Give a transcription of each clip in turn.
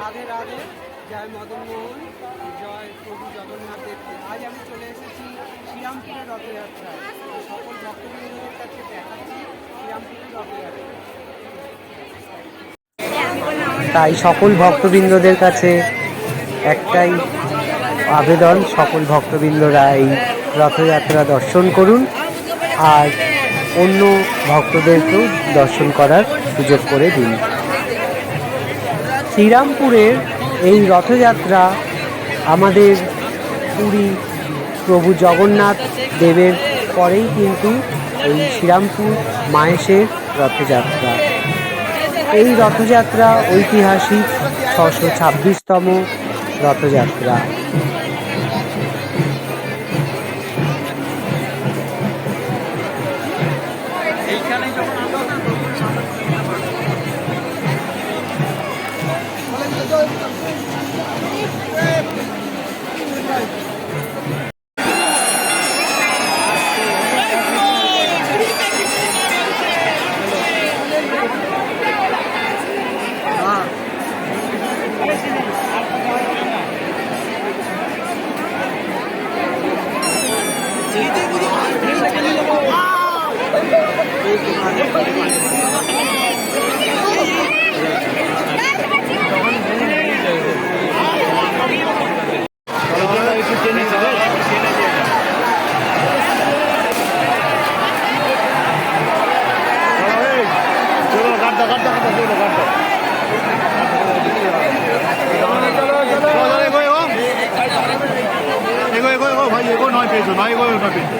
রাধে রাধে। জয় মদন মোহন জয় প্রভু জগন্নাথ দেবকে। আজ আমি চলে এসেছি শ্রীরামপুরের রথযাত্রায়। সকল ভক্তবৃন্দদের কাছে দেখাচ্ছি শ্রীরামপুরের রথযাত্রা। তাই সকল ভক্তবৃন্দদের কাছে একটাই আবেদন, সকল ভক্তবৃন্দরা এই রথযাত্রা দর্শন করুন আর অন্য ভক্তদেরকেও দর্শন করার সুযোগ করে দিন। শ্রীরামপুরের এই রথযাত্রা আমাদের পুরী প্রভু জগন্নাথ দেবের পরেই কিন্তু এই শ্রীরামপুর মাহেশের রথযাত্রা। এই রথযাত্রা ঐতিহাসিক ছশো ছাব্বিশতম রথযাত্রা। চলো গাড়টা এগো এগো এগো এগো এগো ভাই এগো নয় পেয়েছ নয় এগো নয় পেয়েছ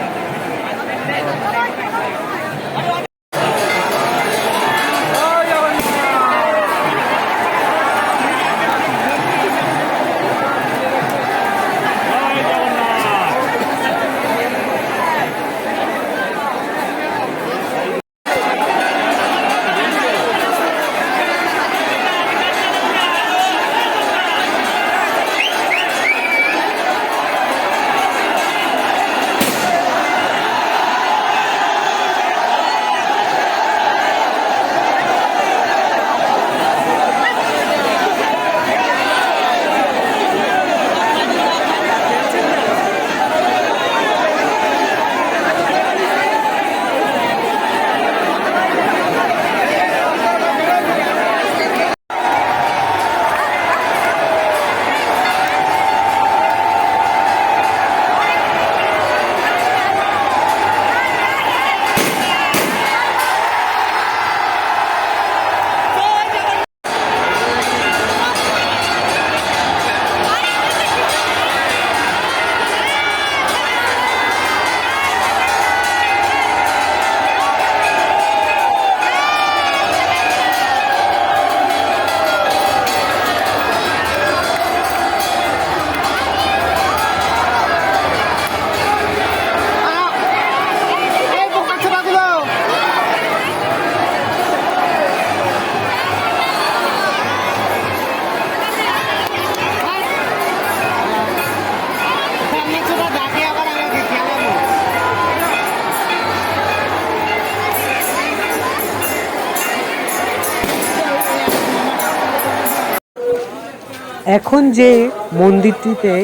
এখন যে মন্দিরটিতে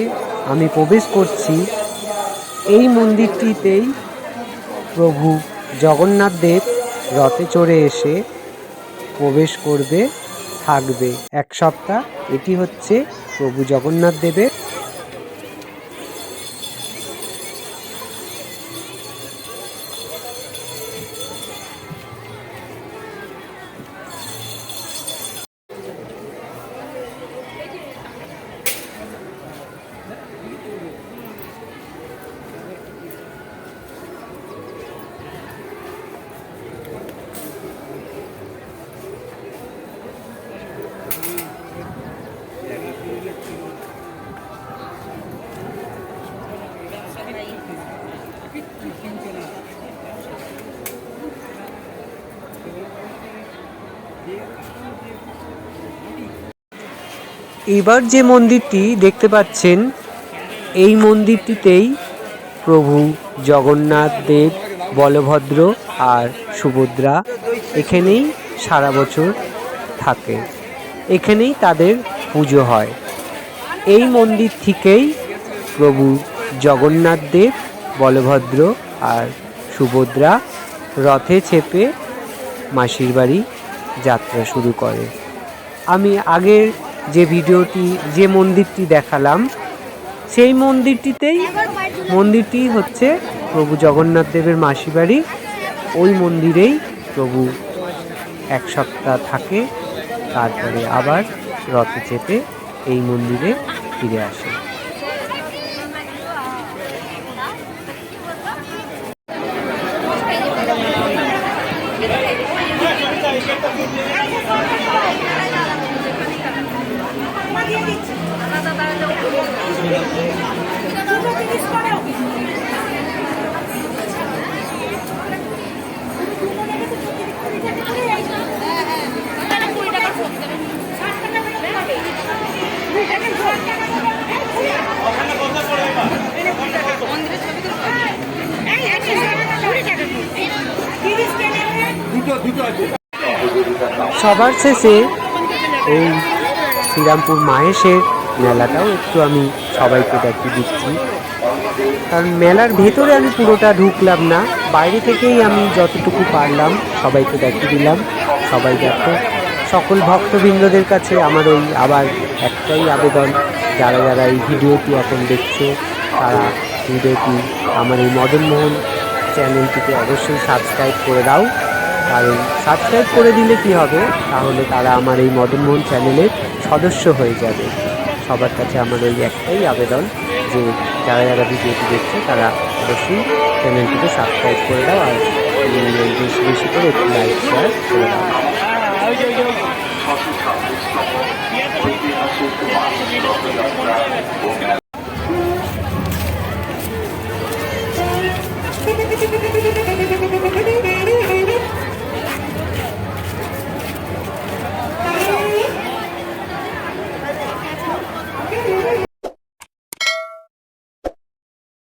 আমি প্রবেশ করছি, এই মন্দিরটিতেই প্রভু জগন্নাথ দেব রথে চড়ে এসে প্রবেশ করবে, থাকবে। এক সপ্তাহ এটি হচ্ছে প্রভু জগন্নাথ দেবের এবার যে মন্দিরটি দেখতে পাচ্ছেন, এই মন্দিরটিতেই প্রভু জগন্নাথ দেব, বলভদ্র আর সুভদ্রা এখানেই সারা বছর থাকে। এখানেই তাদের পুজো হয়। এই মন্দির থেকেই প্রভু জগন্নাথ দেব, বলভদ্র আর সুভদ্রা রথে চেপে মাসির বাড়ি যাত্রা শুরু করে। আমি আগের যে ভিডিওটি, যে মন্দিরটি দেখালাম, সেই মন্দিরটিতেই মন্দিরটি হচ্ছে প্রভু জগন্নাথ দেবের মাসি বাড়ি। ওই মন্দিরেই প্রভু এক সপ্তাহ থাকে, তারপরে আবার রথ চেপে এই মন্দিরে ফিরে আসে। সবার শেষে এই শ্রীরামপুর মাহেশের মেলাটাও একটু আমি সবাইকে দেখিয়ে দিচ্ছি। কারণ মেলার ভেতরে আমি পুরোটা ঢুকলাম না, বাইরে থেকেই আমি যতটুকু পারলাম সবাইকে দেখিয়ে দিলাম। সবাই দেখো, সকল ভক্তবৃন্দদের কাছে আমার ওই আবার একটাই আবেদন, যারা যারা এই ভিডিওটি এখন দেখছে, তারা ভিডিওটি আমার এই মদনমোহন চ্যানেলটিকে অবশ্যই সাবস্ক্রাইব করে দাও। কারণ সাবস্ক্রাইব করে দিলে কি হবে? তাহলে তারা আমার এই মদনমোহন চ্যানেলের সদস্য হয়ে যাবে। সবার কাছে আমার ওই একটাই আবেদন যে যারা যারা ভিডিওটি দেখছে, তারা অবশ্যই চ্যানেলটিকে সাবস্ক্রাইব করে দাও আর বেশি বেশি করে একটু লাইক শেয়ার করে দাও।